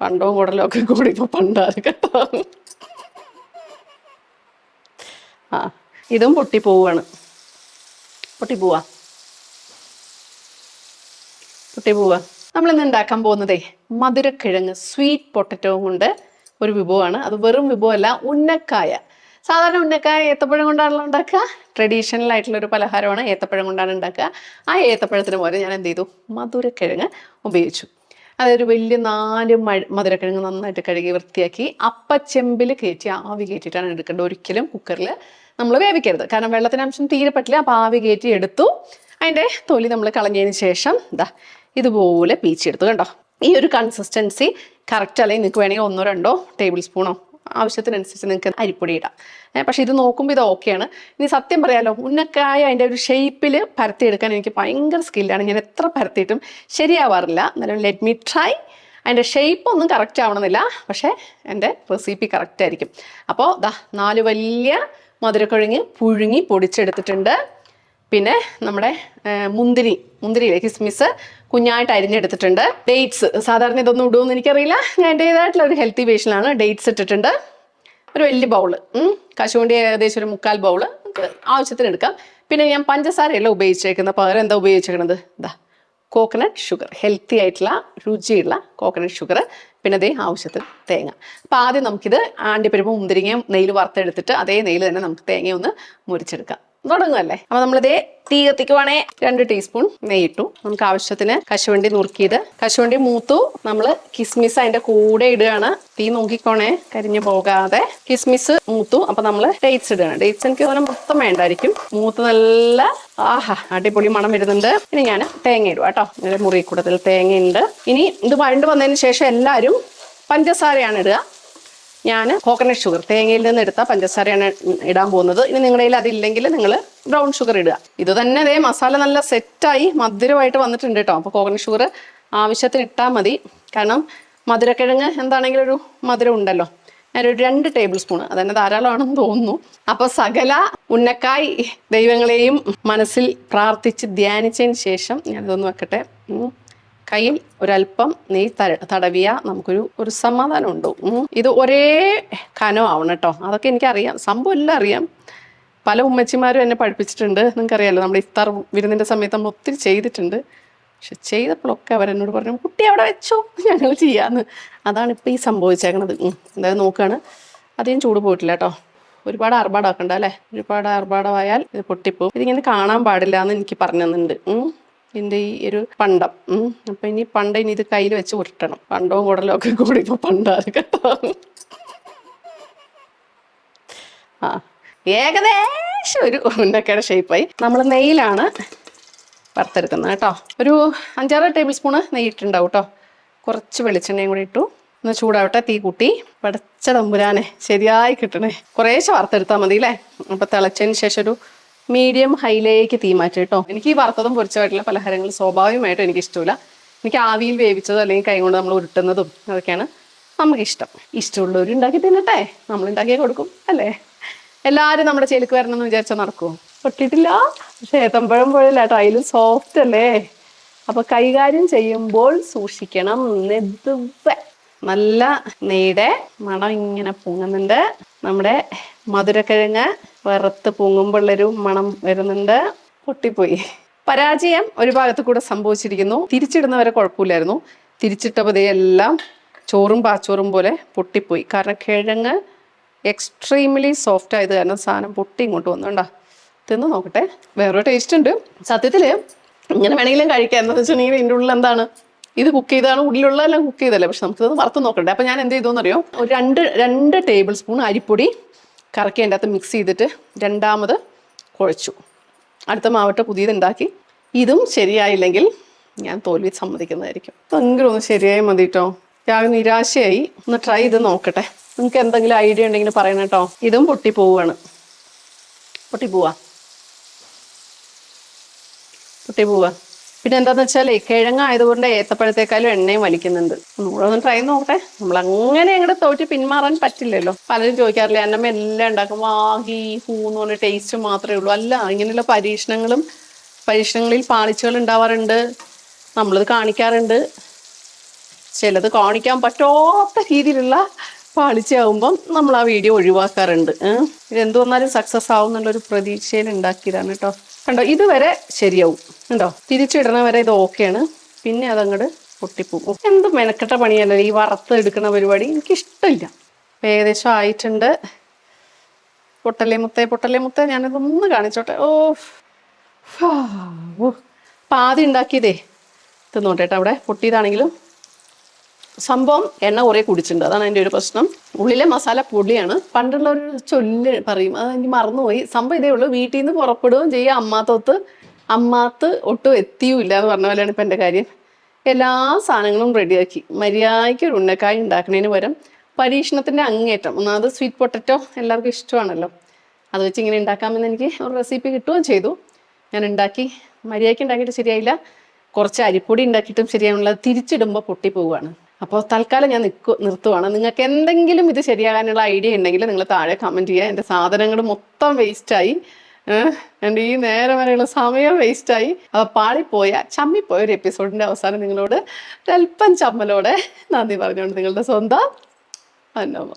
പണ്ടോ കുടലും ഒക്കെ കൂടി ഇപ്പൊ പണ്ടാറ് കേട്ടോ ആ ഇതും പൊട്ടി പോവാ. നമ്മൾ ഇന്ന് ഉണ്ടാക്കാൻ പോകുന്നതേ മധുരക്കിഴങ്ങ് സ്വീറ്റ് പൊട്ടറ്റോ കൊണ്ട് ഒരു വിഭവമാണ്. അത് വെറും വിഭവമല്ല ഉന്നക്കായ. സാധാരണ ഉന്നക്കായ ഏത്തപ്പഴം കൊണ്ടാണല്ലോ ഉണ്ടാക്കുക. ട്രഡീഷണൽ ആയിട്ടുള്ള ഒരു പലഹാരമാണ് ഏത്തപ്പഴം കൊണ്ടാണ് ഉണ്ടാക്കുക. ആ ഏത്തപ്പഴത്തിന് പോലെ ഞാൻ എന്ത് ചെയ്തു? മധുരക്കിഴങ്ങ് ഉപയോഗിച്ചു. അതൊരു വലിയ നാല് മഴ മധുരക്കിഴങ്ങ് നന്നായിട്ട് കഴുകി വൃത്തിയാക്കി അപ്പച്ചെമ്പിൽ കയറ്റി ആവി കയറ്റിയിട്ടാണ് എടുക്കേണ്ടത്. ഒരിക്കലും കുക്കറിൽ നമ്മൾ വേവിക്കരുത്. കാരണം വെള്ളത്തിന് അംശം തീരെ പറ്റില്ല. അപ്പോൾ ആവി കയറ്റി എടുത്തു. അതിന്റെ തൊലി നമ്മൾ കളഞ്ഞതിന് ശേഷം ഇതാ ഇതുപോലെ പീച്ചെടുത്തു കണ്ടോ? ഈ ഒരു കൺസിസ്റ്റൻസി കറക്റ്റ് അല്ലെങ്കിൽ നിങ്ങൾക്ക് വേണമെങ്കിൽ ഒന്നോ രണ്ടോ ടേബിൾ സ്പൂണോ ആവശ്യത്തിനനുസരിച്ച് നിങ്ങൾക്ക് അരിപ്പൊടി ഇടാം. പക്ഷെ ഇത് നോക്കുമ്പോൾ ഇത് ഓക്കെയാണ്. ഇനി സത്യം പറയാലോ ഉന്നക്കായ അതിന്റെ ഒരു ഷേപ്പിൽ പരത്തിയെടുക്കാൻ എനിക്ക് ഭയങ്കര സ്കില്ലാണ് ഞാൻ എത്ര പരത്തിയിട്ടും ശരിയാവാറില്ല. എന്നാലും ലെറ്റ് മീ ട്രൈ അതിന്റെ ഷേപ്പ് ഒന്നും കറക്റ്റ് ആവണമെന്നില്ല. പക്ഷേ എന്റെ റെസിപ്പി കറക്റ്റ് ആയിരിക്കും. അപ്പോൾ ദാ നാല് വലിയ മധുരക്കിഴങ്ങ് പുഴുങ്ങി പൊടിച്ചെടുത്തിട്ടുണ്ട്. പിന്നെ നമ്മുടെ മുന്തിരി മുന്തിരിയിലെ കിസ്മിസ് കുഞ്ഞായിട്ട് അരിഞ്ഞെടുത്തിട്ടുണ്ട്. ഡേറ്റ്സ് സാധാരണ ഇതൊന്നും ഇടുമെന്ന് എനിക്കറിയില്ല. ഞാൻ എന്റേതായിട്ടുള്ള ഒരു ഹെൽത്തി ബേസിലാണ് ഡേറ്റ്സ് ഇട്ടിട്ടുണ്ട്. ഒരു വലിയ ബൗൾ കശുവണ്ടി ഏകദേശം ഒരു മുക്കാൽ ബൗൾ ആവശ്യത്തിന് എടുക്കാം. പിന്നെ ഞാൻ പഞ്ചസാരയല്ല ഉപയോഗിച്ചേക്കുന്നത്. പകരം എന്താ ഉപയോഗിച്ചേക്കുന്നത് ഇതാ കോക്കനട്ട് ഷുഗർ ഹെൽത്തി ആയിട്ടുള്ള രുചിയുള്ള കോക്കനട്ട് ഷുഗർ പിന്നെ അതേ ആവശ്യത്തിന് തേങ്ങ. അപ്പോൾ ആദ്യം നമുക്കിത് ആണ്ടിപ്പരിപ്പ് മുന്തിരിങ്ങയും നെയ്യിൽ വറുത്തെടുത്തിട്ട് അതേ നെയ്യിൽ തന്നെ നമുക്ക് തേങ്ങയൊന്ന് മുറിച്ചെടുക്കാം തുടങ്ങുമല്ലേ അപ്പൊ നമ്മളിതേ തീ കത്തിക്കുവാണേ രണ്ട് ടീസ്പൂൺ നെയ്യ് ഇട്ടു നമുക്ക് ആവശ്യത്തിന് കശുവണ്ടി നുറുക്കിയത്. കശുവണ്ടി മൂത്തു. നമ്മൾ കിസ്മിസ് അതിന്റെ കൂടെ ഇടുകയാണ്. തീ നോക്കിക്കോണേ കരിഞ്ഞു പോകാതെ. കിസ്മിസ് മൂത്തു. അപ്പൊ നമ്മൾ ഡേറ്റ്സ് ഇടുകയാണ്. ഡേറ്റ്സ് എനിക്ക് തോന്നുന്നു മൊത്തം വേണ്ടായിരിക്കും. മൂത്ത് നല്ല ആഹാ അടിപൊളി മണം വരുന്നുണ്ട്. ഇനി ഞാൻ തേങ്ങ ഇടുക കേട്ടോ മുറി കൂടത്തിൽ തേങ്ങയുണ്ട്. ഇനി ഇത് വഴണ്ട് വന്നതിന് ശേഷം എല്ലാവരും പഞ്ചസാരയാണ് ഇടുക. ഞാൻ കോക്കനട്ട് ഷുഗർ തേങ്ങയിൽ നിന്ന് എടുത്ത പഞ്ചസാരയാണ് ഇടാൻ പോകുന്നത്. ഇനി നിങ്ങളുടെ കയ്യിൽ അതില്ലെങ്കിൽ നിങ്ങൾ ബ്രൗൺ ഷുഗർ ഇടുക. ഇത് തന്നെ അതേ മസാല നല്ല സെറ്റായി മധുരമായിട്ട് വന്നിട്ടുണ്ട് കേട്ടോ അപ്പോൾ കോക്കനട്ട് ഷുഗർ ആവശ്യത്തിന് ഇട്ടാൽ മതി. കാരണം മധുരക്കിഴങ്ങ് എന്താണെങ്കിലും ഒരു മധുരം ഉണ്ടല്ലോ. ഞാനൊരു രണ്ട് ടേബിൾ സ്പൂൺ അതന്നെ ധാരാളമാണെന്ന് തോന്നുന്നു. അപ്പോൾ സകല ഉന്നക്കായ് ദൈവങ്ങളെയും മനസ്സിൽ പ്രാർത്ഥിച്ച് ധ്യാനിച്ചതിന് ശേഷം ഞാനിതൊന്ന് വെക്കട്ടെ. കയ്യിൽ ഒരല്പം നീ തടവിയ നമുക്കൊരു ഒരു സമാധാനം ഉണ്ട് ഇത് ഒരേ കനം ആവണം കേട്ടോ. അതൊക്കെ എനിക്കറിയാം. സംഭവം എല്ലാം അറിയാം. പല ഉമ്മച്ചിമാരും എന്നെ പഠിപ്പിച്ചിട്ടുണ്ട്. നിങ്ങൾക്കറിയാലോ നമ്മുടെ ഇഫ്താർ വിരുന്നിന്റെ സമയത്ത് നമ്മൾ ഒത്തിരി ചെയ്തിട്ടുണ്ട്. പക്ഷെ ചെയ്തപ്പോഴൊക്കെ അവരെന്നോട് പറഞ്ഞു കുട്ടി അവിടെ വെച്ചോ ഞങ്ങൾ ചെയ്യാന്ന്. അതാണ് ഇപ്പം ഈ സംഭവിച്ചേക്കണത്. എന്തായാലും നോക്കുകയാണ് അധികം ചൂട് പോയിട്ടില്ല കേട്ടോ. ഒരുപാട് ആർഭാടാക്കണ്ട അല്ലേ? ഒരുപാട് ആർഭാടമായാൽ ഇത് പൊട്ടിപ്പോവും. ഇതിങ്ങനെ കാണാൻ പാടില്ല എന്ന് എനിക്ക് പറഞ്ഞു തന്നിട്ടുണ്ട്. ഇതിന്റെ ഈ ഒരു പണ്ടം. അപ്പം ഇനി പണ്ട ഇനി ഇത് കയ്യിൽ വെച്ച് ഉരുട്ടണം. പണ്ടവും കുടലും ഒക്കെ കൂടി ഇപ്പൊ പണ്ടാണ് കേട്ടോ. ആ ഏകദേശം ഒരു ഉന്നക്കയുടെ ഷേപ്പായി നമ്മൾ നെയ്യിലാണ് വറുത്തെടുക്കുന്നത് കേട്ടോ. ഒരു അഞ്ചാറ് ടേബിൾ സ്പൂണ് നെയ്യിട്ടുണ്ടാവും കേട്ടോ. കുറച്ച് വെളിച്ചെണ്ണയും കൂടി ഇട്ടു. ഒന്ന് ചൂടാവട്ടെ തീ കൂട്ടി. പടച്ച തമ്പുരാനെ ശരിയായി കിട്ടണേ. കുറേശ്ശെ വറുത്തെടുത്താൽ മതി അല്ലേ അപ്പോൾ തിളച്ചതിന് ശേഷം ഒരു മീഡിയം ഹൈലേക്ക് തീ മാറ്റി കേട്ടോ. എനിക്ക് ഈ വറുത്തതും പൊരിച്ചതായിട്ടുള്ള പലഹാരങ്ങൾ സ്വാഭാവികമായിട്ടും എനിക്ക് ഇഷ്ടമില്ല എനിക്ക് ആവിയിൽ വേവിച്ചതോ അല്ലെങ്കിൽ കൈ കൊണ്ട് നമ്മൾ ഉരുട്ടുന്നതും അതൊക്കെയാണ് നമുക്കിഷ്ടം. ഇഷ്ടമുള്ളവർ ഉണ്ടാക്കി തിന്നട്ടെ. നമ്മൾ ഉണ്ടാക്കിയേ കൊടുക്കും അല്ലേ? എല്ലാവരും നമ്മുടെ ചേലിക്ക് വരണം എന്ന് വിചാരിച്ചാൽ നടക്കുമോ പൊട്ടിയിട്ടില്ല ഏത്തമ്പഴം പോഴല്ല കേട്ടോ. അതിലും സോഫ്റ്റ് അല്ലേ? അപ്പൊ കൈകാര്യം ചെയ്യുമ്പോൾ സൂക്ഷിക്കണം. നെതുവെ. നല്ല നെയ്യുടെ മണം ഇങ്ങനെ പൊങ്ങുന്നുണ്ട്. നമ്മുടെ മധുരക്കിഴങ്ങ് വറുത്ത് പൊങ്ങുമ്പോഴൊരു മണം വരുന്നുണ്ട്. പൊട്ടിപ്പോയി. പരാജയം ഒരു ഭാഗത്ത് കൂടെ സംഭവിച്ചിരിക്കുന്നു. തിരിച്ചിടുന്നവരെ കുഴപ്പമില്ലായിരുന്നു. തിരിച്ചിട്ടപ്പോൾ എല്ലാം ചോറും പാച്ചോറും പോലെ പൊട്ടിപ്പോയി. കാരണം കിഴങ്ങ് എക്സ്ട്രീംലി സോഫ്റ്റ് ആയത് കാരണം സാധനം പൊട്ടി ഇങ്ങോട്ട് വന്നുണ്ടാ. തിന്ന് നോക്കട്ടെ. വേറൊരു ടേസ്റ്റ് ഉണ്ട്. സത്യത്തിൽ ഇങ്ങനെ വേണമെങ്കിലും കഴിക്കാം. എന്താണെന്ന് വെച്ചിട്ടുണ്ടെങ്കിൽ ഇതിന്റെ ഉള്ളിൽ എന്താണ്? ഇത് കുക്ക് ചെയ്താണ്. ഉള്ളിലുള്ളതെല്ലാം കുക്ക് ചെയ്തല്ലേ. പക്ഷെ നമുക്കിത് വറുത്ത് നോക്കണ്ടേ. അപ്പം ഞാൻ എന്ത് ചെയ്തു എന്നറിയോ? ഒരു രണ്ട് രണ്ട് ടേബിൾ സ്പൂൺ അരിപ്പൊടി കറക്കി അതിന്റെ അകത്ത് മിക്സ് ചെയ്തിട്ട് രണ്ടാമത് കുഴച്ചു. അടുത്ത മാവട്ട പുതിയത് ഉണ്ടാക്കി ഇതും ശരിയായില്ലെങ്കിൽ ഞാൻ തോൽവി സമ്മതിക്കുന്നതായിരിക്കും. എന്തെങ്കിലും ഒന്ന് ശരിയായി മതി കേട്ടോ ഞാൻ നിരാശയായി. ഒന്ന് ട്രൈ ചെയ്ത് നോക്കട്ടെ. നിങ്ങൾക്ക് എന്തെങ്കിലും ഐഡിയ ഉണ്ടെങ്കിൽ പറയണം കേട്ടോ ഇതും പൊട്ടി പോവാണ് പൊട്ടി പോവാ. പൊട്ടി പോവാ. പിന്നെ എന്താന്ന് വെച്ചാൽ കിഴങ്ങായതുകൊണ്ട് ഏത്തപ്പഴത്തേക്കാളും എണ്ണയും വലിക്കുന്നുണ്ട്. നമ്മളൊന്ന് ട്രൈ നോക്കട്ടെ. നമ്മൾ അങ്ങനെ അങ്ങോട്ട് തോറ്റ് പിന്മാറാൻ പറ്റില്ലല്ലോ. പലരും ചോദിക്കാറില്ലേ അന്നമ്മ എല്ലാം ഉണ്ടാക്കും. വാഹി പൂന്ന് പറഞ്ഞ ടേസ്റ്റ് മാത്രമേ ഉള്ളൂ. അല്ല ഇങ്ങനെയുള്ള പരീക്ഷണങ്ങളും പരീക്ഷണങ്ങളിൽ പാളിച്ചകൾ ഉണ്ടാവാറുണ്ട്. നമ്മളത് കാണിക്കാറുണ്ട്. ചിലത് കാണിക്കാൻ പറ്റാത്ത രീതിയിലുള്ള പാളിച്ചയാകുമ്പം നമ്മൾ ആ വീഡിയോ ഒഴിവാക്കാറുണ്ട്. ഇതെന്ത് വന്നാലും സക്സസ് ആവും എന്നുള്ളൊരു പ്രതീക്ഷയിൽ ഉണ്ടാക്കിയതാണ് കേട്ടോ. കണ്ടോ ഇതുവരെ ശരിയാവും. കണ്ടോ തിരിച്ചിടണ വരെ ഇത് ഓക്കെയാണ്. പിന്നെ അതങ്ങോട്ട് പൊട്ടിപ്പോകും. എന്ത് മെനക്കെട്ട പണിയല്ലേ ഈ വറുത്ത് എടുക്കുന്ന പരിപാടി? എനിക്കിഷ്ടമില്ല. ഏകദേശം ആയിട്ടുണ്ട്. പൊട്ടല്ലേ മുത്തേ പൊട്ടല്ലേ മുത്തേ ഞാനിതൊന്ന് കാണിച്ചോട്ടെ. ഓ. പാതി ഉണ്ടാക്കിയതേ. തിന്നോട്ടെ കേട്ടോ അവിടെ പൊട്ടിയതാണെങ്കിലും. സംഭവം എണ്ണ കുറേ കുടിച്ചിട്ടുണ്ട്. അതാണ് എന്റെ ഒരു പ്രശ്നം. ഉള്ളിലെ മസാല പൊടിയാണ്. പണ്ടുള്ള ഒരു ചൊല്ല് പറയും. അത് എനിക്ക് മറന്നുപോയി. സംഭവം ഇതേ ഉള്ളൂ. വീട്ടിൽ നിന്ന് പുറപ്പെടുകയും ചെയ്യുക അമ്മാത്തൊത്ത് അമ്മാത്ത് ഒട്ടും എത്തിയുമില്ല എന്ന് പറഞ്ഞ പോലെയാണ് ഇപ്പം എന്റെ കാര്യം. എല്ലാ സാധനങ്ങളും റെഡിയാക്കി. മര്യാദയ്ക്ക് ഒരു ഉണ്ണക്കായ ഉണ്ടാക്കുന്നതിന് പകരം പരീക്ഷണത്തിന്റെ അങ്ങേറ്റം ഒന്നാമത് സ്വീറ്റ് പൊട്ടറ്റോ എല്ലാവർക്കും ഇഷ്ടമാണല്ലോ. അത് വെച്ച് ഇങ്ങനെ ഉണ്ടാക്കാമെന്ന് എനിക്ക് ഒരു റെസിപ്പി കിട്ടുകയും ചെയ്തു. ഞാൻ ഉണ്ടാക്കി. മര്യാദയ്ക്ക് ഉണ്ടാക്കിയിട്ട് ശരിയായില്ല. കുറച്ച് അരിപ്പൊടി ഉണ്ടാക്കിയിട്ടും ശരിയാവുന്നില്ല തിരിച്ചിടുമ്പോൾ പൊട്ടിപ്പോവുകയാണ്. അപ്പോൾ തൽക്കാലം ഞാൻ നിൽക്കു നിർത്തുവാണ്. നിങ്ങൾക്ക് എന്തെങ്കിലും ഇത് ശരിയാകാനുള്ള ഐഡിയ ഉണ്ടെങ്കിൽ നിങ്ങൾ താഴെ കമന്റ് ചെയ്യുക. എന്റെ സാധനങ്ങൾ മൊത്തം വേസ്റ്റായി എന്റെ ഈ നേരം വരെയുള്ള സമയം വേസ്റ്റായി അപ്പോൾ പാളിപ്പോയ ചമ്മിപ്പോയ ഒരു എപ്പിസോഡിന്റെ അവസാനം നിങ്ങളോട് ഒരല്പം ചമ്മലോടെ നന്ദി പറഞ്ഞുകൊണ്ട് നിങ്ങളുടെ സ്വന്തം അന്നമ്മ.